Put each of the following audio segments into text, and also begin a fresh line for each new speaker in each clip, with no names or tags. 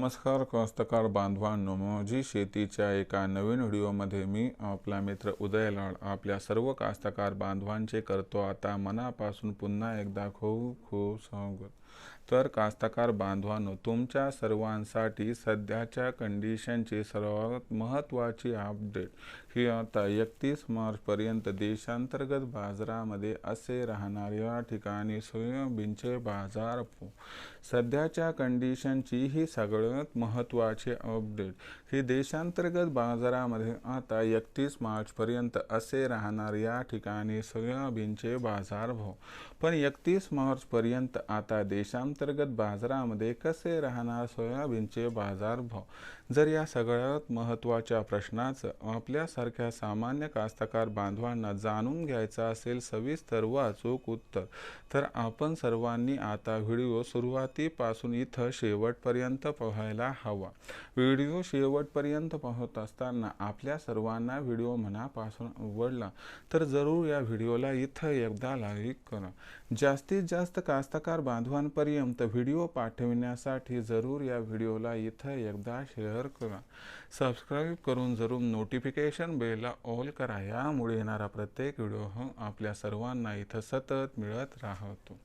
नमस्कार कास्तकार बांधवांनो माझी शेतीच्या एका नवीन व्हिडिओमध्ये मी आपला मित्र उदय लाड आपल्या सर्व कास्तकार बांधवांचे करतो आता मनापासून पुन्हा एकदा खूप खूप स्वागत. तर कास्तकार बांधवांनो तुमच्या सर्वांसाठी सध्याच्या कंडिशनची सर्वात महत्त्वाची अपडेट ही आता एकतीस मार्चपर्यंत देशांतर्गत बाजारामध्ये असे राहणार या ठिकाणी सोयाबीनचे बाजार सध्याच्या कंडिशनची ही सगळ्यात महत्त्वाची अपडेट ही देशांतर्गत बाजारामध्ये आता एकतीस मार्चपर्यंत असे राहणार या ठिकाणी सोयाबीनचे बाजारभाव पण एकतीस मार्चपर्यंत आता देशांतर्गत बाजारामध्ये कसे राहणार सोयाबीनचे बाजारभाव जर या सगळ्यात महत्त्वाच्या प्रश्नाचं आपल्यासारख्या सामान्य कास्तकार बांधवांना जाणून घ्यायचं असेल सविस्तर व अचूक उत्तर तर आपण सर्वांनी आता व्हिडिओ सुरुवातीपासून इथं शेवटपर्यंत पाहायला हवा. व्हिडिओ शेवटपर्यंत पाहत असताना आपल्या सर्वांना व्हिडिओ मनापासून आवडला तर जरूर या व्हिडिओला इथं एकदा लाईक करा. जास्तीत जास्त कास्तकार बांधवांपर्यंत व्हिडिओ पाठविण्यासाठी जरूर या व्हिडिओला इथं एकदा शेअर करा. सबस्क्राईब करून जरूर नोटिफिकेशन बेलला ऑल करा. यामुळे येणारा प्रत्येक व्हिडिओ हा आपल्या सर्वांना इथं सतत मिळत राहतो.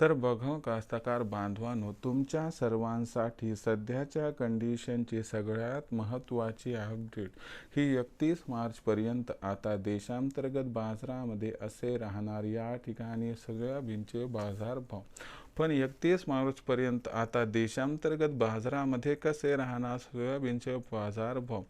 तर बघ कास्तकार बांधवांनो तुमच्या सर्वांसाठी सध्याच्या कंडिशनची सगळ्यात महत्त्वाची अपडेट ही एकतीस मार्चपर्यंत आता देशांतर्गत बाजारामध्ये असे राहणार या ठिकाणी सगळ्या सोयाबीनचे बाजारभाव. पण एकतीस मार्चपर्यंत आता देशांतर्गत बाजारामध्ये कसे राहणार? सोयाबीनचे बाजारभाव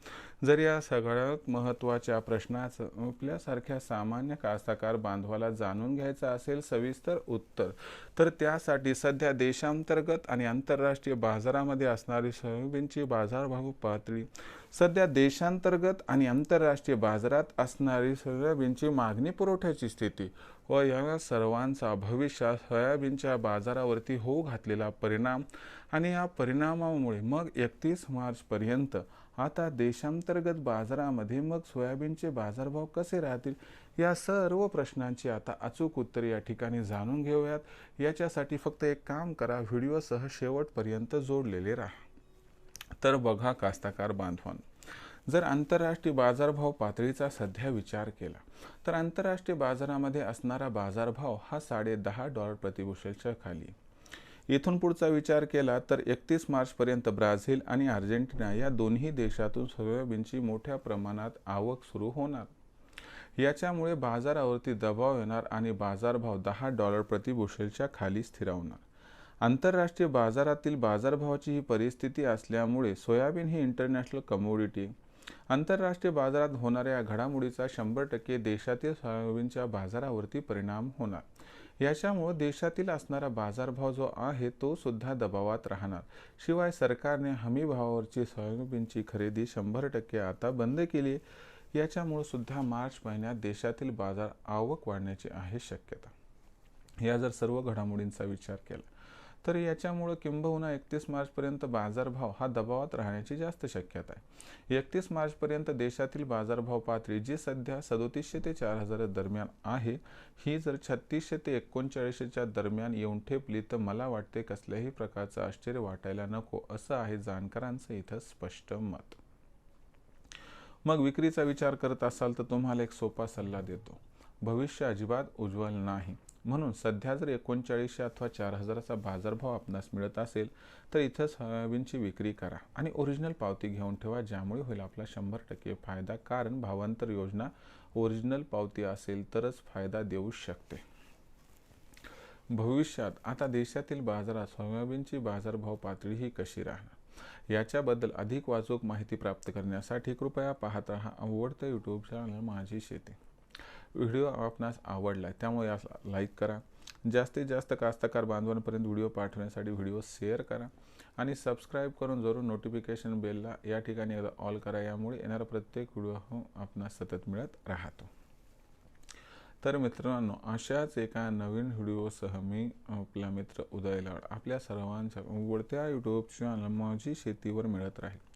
जर या सगळ्यात महत्त्वाच्या प्रश्नाचं आपल्यासारख्या सामान्य कास्तकार बांधवाला जाणून घ्यायचं असेल सविस्तर उत्तर तर त्यासाठी सध्या देशांतर्गत आणि आंतरराष्ट्रीय बाजारामध्ये असणारी सोयाबीनची बाजारभाव पातळी सध्या देशांतर्गत आणि आंतरराष्ट्रीय बाजारात असणारी सोयाबीनची मागणी पुरवठ्याची स्थिती व या सर्वांचा भविष्यात सोयाबीनच्या बाजारावरती होऊ घातलेला परिणाम आणि या परिणामामुळे मग एकतीस मार्चपर्यंत आता देशांतर्गत बाजारामध्ये मग सोयाबीनचे बाजारभाव कसे राहतील? या सर्व प्रश्नांची आता अचूक उत्तर या ठिकाणी जाणून घेऊयात. याच्यासाठी फक्त एक काम करा व्हिडिओसह शेवटपर्यंत जोडलेले राहा. तर बघा कास्ताकार बांधवान. जर आंतरराष्ट्रीय बाजारभाव पातळीचा सध्या विचार केला तर आंतरराष्ट्रीय बाजारामध्ये असणारा बाजारभाव हा साडे दहा डॉलर प्रतिबुशेलच्या खाली. इथून पुढचा विचार केला तर एकतीस मार्चपर्यंत ब्राझील आणि अर्जेंटिना या दोन्ही देशातून सोयाबीनची मोठ्या प्रमाणात आवक सुरू होणार. याच्यामुळे बाजारावरती दबाव येणार आणि बाजारभाव दहा डॉलर प्रतिबुशेलच्या खाली स्थिरावणार. आंतरराष्ट्रीय बाजारातील बाजारभावाची ही परिस्थिती असल्यामुळे सोयाबीन ही इंटरनॅशनल कमोडिटी आंतरराष्ट्रीय बाजारात होणाऱ्या घडामोडीचा शंभर टक्के देशातील सोयाबीनच्या बाजारावरती परिणाम होणार. याच्यामुळे देशातील असणारा बाजारभाव जो आहे तो सुद्धा दबावात राहणार. शिवाय सरकारने हमी भावावरची सोयाबीनची खरेदी शंभर टक्के आता बंद केली याच्यामुळे सुद्धा मार्च महिन्यात देशातील बाजार आवक वाढण्याची आहे शक्यता. या जर सर्व घडामोडींचा विचार केला तर याच्यामुळं किंबहुना एकतीस मार्चपर्यंत बाजारभाव हा दबावात राहण्याची जास्त शक्यता आहे. एकतीस मार्चपर्यंत देशातील बाजारभाव पातळी जी सध्या सदोतीसशे ते चार हजार दरम्यान आहे ही जर छत्तीसशे ते एकोणचाळीसशेच्या दरम्यान येऊन ठेपली तर मला वाटते कसल्याही प्रकारचं आश्चर्य वाटायला नको असं आहे जाणकारांचं इथं स्पष्ट मत. मग विक्रीचा विचार करत असाल तर तुम्हाला एक सोपा सल्ला देतो. भविष्य अजिबात उज्ज्वल नाही. म्हणून सध्या जर एकोणचाळीसशे अथवा चार हजाराचा बाजारभाव आपणास मिळत असेल तर इथं सोयाबीनची विक्री करा आणि ओरिजिनल पावती घेऊन ठेवा ज्यामुळे होईल आपला शंभर टक्के फायदा. कारण भावांतर योजना ओरिजिनल पावती असेल तरच फायदा देऊ शकते. भविष्यात आता देशातील बाजारात सोयाबीनची बाजारभाव पातळी ही कशी राहणार? याच्याबद्दल अधिक वाचूक माहिती प्राप्त करण्यासाठी कृपया पाहत राहा. आवडतं यूट्यूब चॅनल माझी शेती. व्हिडिओ आपणास आवडला त्यामुळे यास लाईक करा. जास्तीत जास्त कास्तकार बांधवांपर्यंत व्हिडिओ पाठवण्यासाठी व्हिडिओ शेअर करा आणि सबस्क्राईब करून जरूर नोटिफिकेशन बेलला या ठिकाणी ऑल करा यामुळे येणारा प्रत्येक व्हिडिओ हो आपणास सतत मिळत राहतो. तर मित्रांनो अशाच एका नवीन व्हिडिओसह मी आपला मित्र उदय लाड आपल्या सर्वांच्या आवडत्या यूट्यूब चॅनल माझी शेतीवर मिळत राहील.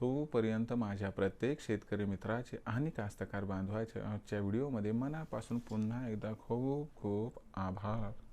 होऊपर्यंत माझ्या प्रत्येक शेतकरी मित्राचे आणि कास्तकार बांधवाच्या आजच्या व्हिडिओमध्ये मनापासून पुन्हा एकदा खूप खूप आभार.